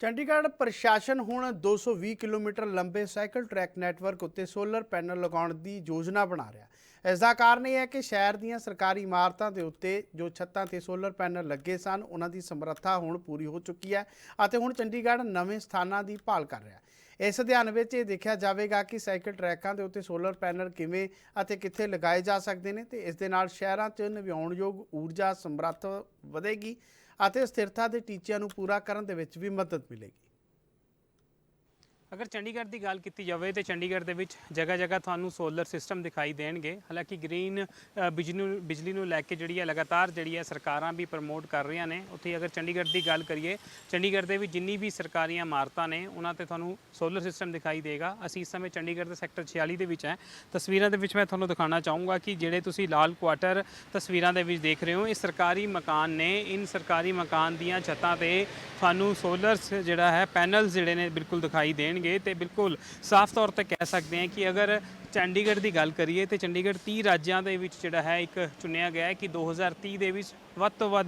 ਚੰਡੀਗੜ੍ਹ ਪ੍ਰਸ਼ਾਸਨ ਹੁਣ 220 ਕਿਲੋਮੀਟਰ ਲੰਬੇ ਸਾਈਕਲ ਟਰੈਕ ਨੈਟਵਰਕ ਉੱਤੇ ਸੋਲਰ ਪੈਨਲ ਲਗਾਉਣ ਦੀ ਯੋਜਨਾ ਬਣਾ ਰਿਹਾ ਹੈ। ਇਸ ਦਾ ਕਾਰਨ ਇਹ ਹੈ ਕਿ ਸ਼ਹਿਰ ਦੀਆਂ ਸਰਕਾਰੀ ਇਮਾਰਤਾਂ ਦੇ ਉੱਤੇ ਜੋ ਛੱਤਾਂ ਤੇ ਸੋਲਰ ਪੈਨਲ ਲੱਗੇ ਸਨ, ਉਹਨਾਂ ਦੀ ਸਮਰੱਥਾ ਹੁਣ ਪੂਰੀ ਹੋ ਚੁੱਕੀ ਹੈ ਅਤੇ ਹੁਣ ਚੰਡੀਗੜ੍ਹ ਨਵੇਂ ਸਥਾਨਾਂ ਦੀ ਭਾਲ ਕਰ ਰਿਹਾ ਹੈ। ਇਸ ਅਧਿਐਨ ਵਿੱਚ ਇਹ ਦੇਖਿਆ ਜਾਵੇਗਾ ਕਿ ਸਾਈਕਲ ਟਰੈਕਾਂ ਦੇ ਉੱਤੇ ਸੋਲਰ ਪੈਨਲ ਕਿਵੇਂ ਅਤੇ ਕਿੱਥੇ ਲਗਾਏ ਜਾ ਸਕਦੇ ਨੇ ਤੇ ਇਸ ਦੇ ਨਾਲ ਸ਼ਹਿਰਾਂ 'ਚ ਨਵਿਆਉਣਯੋਗ ਊਰਜਾ ਸਮਰੱਥ ਵਧੇਗੀ ਅਤੇ ਸਥਿਰਤਾ ਦੇ ਟੀਚਿਆਂ ਨੂੰ ਪੂਰਾ ਕਰਨ ਦੇ ਵਿੱਚ ਵੀ ਮਦਦ ਮਿਲੇਗੀ। ਅਗਰ ਚੰਡੀਗੜ੍ਹ ਦੀ ਗੱਲ ਕੀਤੀ ਜਾਵੇ ਤੇ ਚੰਡੀਗੜ੍ਹ ਦੇ ਵਿੱਚ ਜਗ੍ਹਾ ਜਗ੍ਹਾ ਤੁਹਾਨੂੰ ਸੋਲਰ ਸਿਸਟਮ ਦਿਖਾਈ ਦੇਣਗੇ। ਹਾਲਾਂਕਿ ਗ੍ਰੀਨ ਅ, ਬਿਜਲੀ ਨੂੰ ਲੈ ਕੇ ਜਿਹੜੀ ਹੈ ਲਗਾਤਾਰ ਜਿਹੜੀ ਹੈ ਸਰਕਾਰਾਂ ਵੀ ਪ੍ਰਮੋਟ ਕਰ ਰਹੀਆਂ ਨੇ। ਉੱਥੇ ਅਗਰ ਚੰਡੀਗੜ੍ਹ ਦੀ ਗੱਲ ਕਰੀਏ ਚੰਡੀਗੜ੍ਹ ਦੇ ਵਿੱਚ ਜਿੰਨੀ ਵੀ ਸਰਕਾਰੀ ਇਮਾਰਤਾਂ ਨੇ ਉਹਨਾਂ ਤੇ ਤੁਹਾਨੂੰ ਸੋਲਰ ਸਿਸਟਮ ਦਿਖਾਈ ਦੇਗਾ। ਅਸੀਂ ਇਸ ਸਮੇਂ ਚੰਡੀਗੜ੍ਹ ਦੇ ਸੈਕਟਰ 46 ਦੇ ਵਿੱਚ ਹੈ। ਤਸਵੀਰਾਂ ਦੇ ਵਿੱਚ ਮੈਂ ਤੁਹਾਨੂੰ ਦਿਖਾਉਣਾ ਚਾਹੂੰਗਾ ਕਿ ਜਿਹੜੇ ਤੁਸੀਂ ਲਾਲ ਕੁਆਟਰ ਤਸਵੀਰਾਂ ਦੇ ਵਿੱਚ ਦੇਖ ਰਹੇ ਹੋ ਇਹ ਸਰਕਾਰੀ ਮਕਾਨ ਨੇ। ਇਨ ਸਰਕਾਰੀ ਮਕਾਨ ਦੀਆਂ ਛੱਤਾਂ ਤੇ ਤੁਹਾਨੂੰ ਸੋਲਰਸ ਜਿਹੜਾ ਹੈ ਪੈਨਲਸ ਜਿਹੜੇ ਨੇ ਬਿਲਕੁਲ ਦਿਖਾਈ ਦੇਣਗੇ। ਤੇ ਬਿਲਕੁਲ ਸਾਫ਼ ਤੌਰ ਤੇ ਕਹਿ ਸਕਦੇ ਹਾਂ ਕਿ ਅਗਰ ਚੰਡੀਗੜ੍ਹ ਦੀ ਗੱਲ ਕਰੀਏ ਤੇ ਚੰਡੀਗੜ੍ਹ 30 ਰਾਜਾਂ ਦੇ ਵਿੱਚ ਜਿਹੜਾ ਹੈ ਇੱਕ ਚੁਣਿਆ ਗਿਆ ਹੈ ਕਿ 2030 ਦੇ ਵਿੱਚ ਵੱਧ ਤੋਂ ਵੱਧ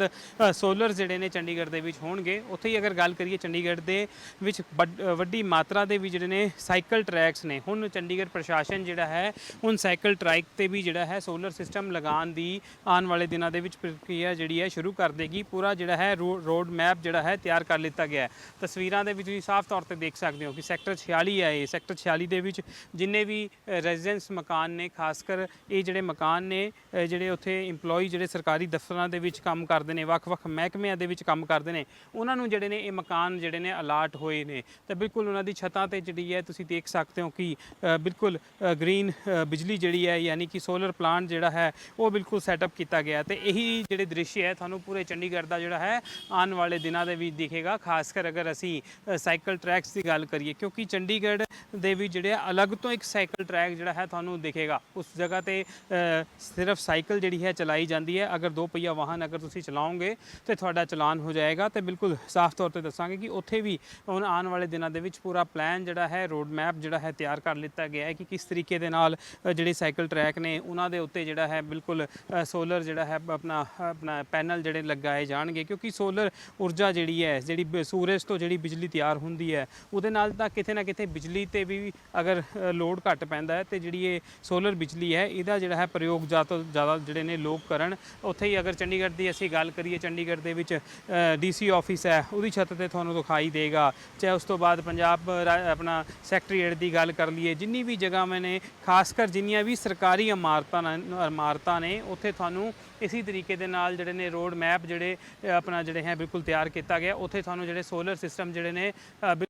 ਸੋਲਰ ਜਿਹੜੇ ਨੇ ਚੰਡੀਗੜ੍ਹ ਦੇ ਵਿੱਚ ਹੋਣਗੇ। ਉੱਥੇ ਹੀ ਅਗਰ ਗੱਲ ਕਰੀਏ ਚੰਡੀਗੜ੍ਹ ਦੇ ਵਿੱਚ ਵੱਡ- ਵੱਡੀ ਮਾਤਰਾ ਦੇ ਵੀ ਜਿਹੜੇ ਨੇ ਸਾਈਕਲ ਟਰੈਕਸ ਨੇ। ਹੁਣ ਚੰਡੀਗੜ੍ਹ ਪ੍ਰਸ਼ਾਸਨ ਜਿਹੜਾ ਹੈ, ਹੁਣ ਸਾਈਕਲ ਟਰੈਕ ਤੇ ਵੀ ਜਿਹੜਾ ਹੈ ਸੋਲਰ ਸਿਸਟਮ ਲਗਾਉਣ ਦੀ ਆਉਣ ਵਾਲੇ ਦਿਨਾਂ ਦੇ ਵਿੱਚ ਪ੍ਰਕਿਰਿਆ ਜਿਹੜੀ ਹੈ ਸ਼ੁਰੂ ਕਰ ਦੇਗੀ। ਪੂਰਾ ਜਿਹੜਾ ਹੈ ਰੋ- ਰੋਡ ਮੈਪ ਜਿਹੜਾ ਹੈ ਤਿਆਰ ਕਰ ਲਿੱਤਾ ਗਿਆ ਹੈ। ਤਸਵੀਰਾਂ ਦੇ ਵਿੱਚ ਤੁਸੀਂ ਸਾਫ਼ ਤੌਰ ਤੇ ਦੇਖ ਸਕਦੇ ਹੋ ਕਿ ਸੈਕਟਰ 46 ਹੈ ਇਹ। ਸੈਕਟਰ 46 ਦੇ ਵਿੱਚ ਜਿੰਨੇ ਵੀ ਰੈਜ਼ੀਡੈਂਸ ਮਕਾਨ ਨੇ ਖਾਸ ਕਰ ਇਹ ਜਿਹੜੇ ਮਕਾਨ ਨੇ ਅ, ਜਿਹੜੇ ਉੱਥੇ EMPLOYE ਜਿਹੜੇ ਸਰਕਾਰੀ ਦਫ਼ਤਰਾਂ ਦੇ ਵਿੱਚ ਕੰਮ ਕਰਦੇ ਨੇ ਵੱਖ-ਵੱਖ ਮਹਿਕਮਿਆਂ ਦੇ ਵਿੱਚ ਕੰਮ ਕਰਦੇ ਨੇ ਉਹਨਾਂ ਨੂੰ ਜਿਹੜੇ ਨੇ ਇਹ ਮਕਾਨ ਜਿਹੜੇ ਨੇ ਅਲਾਟ ਹੋਏ ਨੇ। ਤਾਂ ਬਿਲਕੁਲ ਉਹਨਾਂ ਦੀ ਛੱਤਾਂ ਤੇ ਜਿਹੜੀ ਹੈ ਤੁਸੀਂ ਦੇਖ ਸਕਦੇ ਹੋ ਕਿ ਅ, ਬਿਲਕੁਲ ਗ੍ਰੀਨ ਬਿਜਲੀ ਜਿਹੜੀ ਹੈ ਯਾਨੀ ਕਿ ਸੋਲਰ ਪਲਾਂਟ ਜਿਹੜਾ ਹੈ ਉਹ ਬਿਲਕੁਲ ਸੈਟਅਪ ਕੀਤਾ ਗਿਆ। ਤੇ ਇਹੀ ਜਿਹੜੇ ਦ੍ਰਿਸ਼ ਹੈ ਤੁਹਾਨੂੰ ਪੂਰੇ ਚੰਡੀਗੜ੍ਹ ਦਾ ਜਿਹੜਾ ਹੈ ਆਉਣ ਵਾਲੇ ਦਿਨਾਂ ਦੇ ਵਿੱਚ ਦਿਖੇਗਾ। ਖਾਸ ਕਰ ਅਗਰ ਅਸੀਂ ਸਾਈਕਲ ਟਰੈਕਸ ਦੀ ਗੱਲ ਕਰੀਏ ਕਿਉਂਕਿ ਚੰਡੀਗੜ੍ਹ ਦੇ ਵਿੱਚ ਜਿਹੜੇ ਆ, ਅਲੱਗ ਤੋਂ ਇੱਕ ਸਾਈਕਲ ਟਰੈਕ ਜਿਹੜਾ ਜਿਹੜਾ ਹੈ ਤੁਹਾਨੂੰ ਦਿਖੇਗਾ। ਉਸ ਜਗ੍ਹਾ ਤੇ ਸਿਰਫ ਸਾਈਕਲ ਜਿਹੜੀ ਹੈ ਚਲਾਈ ਜਾਂਦੀ ਹੈ। ਅਗਰ ਦੋ ਪਹੀਆ ਵਾਹਨ ਅਗਰ ਤੁਸੀਂ ਚਲਾਓਗੇ ਤੇ ਤੁਹਾਡਾ ਚਲਾਨ ਹੋ ਜਾਏਗਾ। ਤੇ ਬਿਲਕੁਲ ਸਾਫ਼ ਤੌਰ ਤੇ ਦੱਸਾਂਗੇ ਕਿ ਉੱਥੇ ਵੀ ਹੁਣ ਆਉਣ ਵਾਲੇ ਦਿਨਾਂ ਦੇ ਵਿੱਚ ਪੂਰਾ ਪਲਾਨ ਜਿਹੜਾ ਹੈ ਰੋਡ ਮੈਪ ਜਿਹੜਾ ਹੈ ਤਿਆਰ ਕਰ ਲਿੱਤਾ ਗਿਆ ਹੈ ਕਿ ਕਿਸ ਤਰੀਕੇ ਦੇ ਨਾਲ ਜਿਹੜੇ ਸਾਈਕਲ ਟਰੈਕ ਨੇ ਉਹਨਾਂ ਦੇ ਉੱਤੇ ਜਿਹੜਾ ਹੈ ਬਿਲਕੁਲ ਸੋਲਰ ਜਿਹੜਾ ਹੈ ਆਪਣਾ ਆਪਣਾ ਪੈਨਲ ਜਿਹੜੇ ਲਗਾਏ ਜਾਣਗੇ। ਕਿਉਂਕਿ ਸੋਲਰ ਊਰਜਾ ਜਿਹੜੀ ਹੈ ਜਿਹੜੀ ਬ- ਸੂਰਜ ਤੋਂ ਜਿਹੜੀ ਬਿਜਲੀ ਤਿਆਰ ਹੁੰਦੀ ਹੈ ਉਹਦੇ ਨਾਲ ਤਾਂ ਕਿਤੇ ਨਾ ਕਿਤੇ ਬਿਜਲੀ ਤੇ ਵੀ ਅਗਰ ਅ, ਲੋਡ ਘੱਟ ਪੈਂਦਾ ਹੈ ਤੇ ਜਿਹੜੀ ਇਹ ਸੋਲਰ ਬਿਜਲੀ ਹੈ ਇਹਦਾ ਜਿਹੜਾ ਹੈ ਪ੍ਰਯੋਗ ਜ਼ਿਆਦਾ ਤੋਂ ਜ਼ਿਆਦਾ ਜਿਹੜੇ ਨੇ ਲੋਕ ਕਰਨ। ਉੱਥੇ ਹੀ ਅਗਰ ਚੰਡੀਗੜ੍ਹ ਦੀ ਅਸੀਂ ਗੱਲ ਕਰੀਏ ਚੰਡੀਗੜ੍ਹ ਦੇ ਵਿੱਚ ਡੀਸੀ ਆਫਿਸ ਹੈ ਉਹਦੀ ਛੱਤ ਤੇ ਤੁਹਾਨੂੰ ਦਿਖਾਈ ਦੇਗਾ। ਚਾਹੇ ਉਸ ਤੋਂ ਬਾਅਦ ਪੰਜਾਬ ਆਪਣਾ ਸੈਕਟਰੀਏਟ ਦੀ ਗੱਲ ਕਰ ਲਈਏ ਜਿੰਨੀ ਵੀ ਜਗ੍ਹਾਵਾਂ ਨੇ ਖਾਸ ਕਰ ਜਿੰਨੀਆਂ ਵੀ ਸਰਕਾਰੀ ਇਮਾਰਤਾਂ ਇਮਾਰਤਾਂ ਨੇ ਉੱਥੇ ਤੁਹਾਨੂੰ ਇਸੀ ਤਰੀਕੇ ਦੇ ਨਾਲ ਜਿਹੜੇ ਨੇ ਰੋਡ ਮੈਪ ਜਿਹੜੇ ਆਪਣਾ ਜਿਹੜੇ ਹੈ ਬਿਲਕੁਲ ਤਿਆਰ ਕੀਤਾ ਗਿਆ। ਉੱਥੇ ਤੁਹਾਨੂੰ ਜਿਹੜੇ ਸੋਲਰ ਸਿਸਟਮ ਜਿਹੜੇ ਨੇ ਅ,